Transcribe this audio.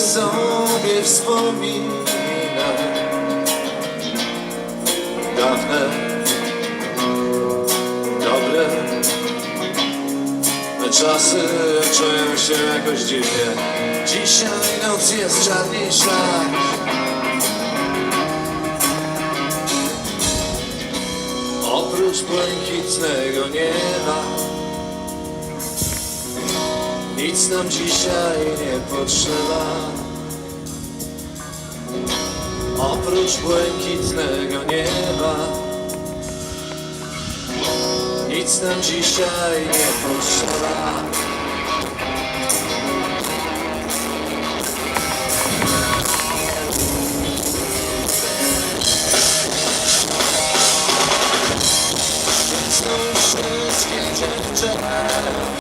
sobie wspominać dawne, dobre czasy czują się jakoś dziwnie. Dzisiaj noc jest czarniejsza. Oprócz błękitnego nieba nic nam dzisiaj nie potrzeba. Oprócz błękitnego nieba nic nam dzisiaj nie potrzeba.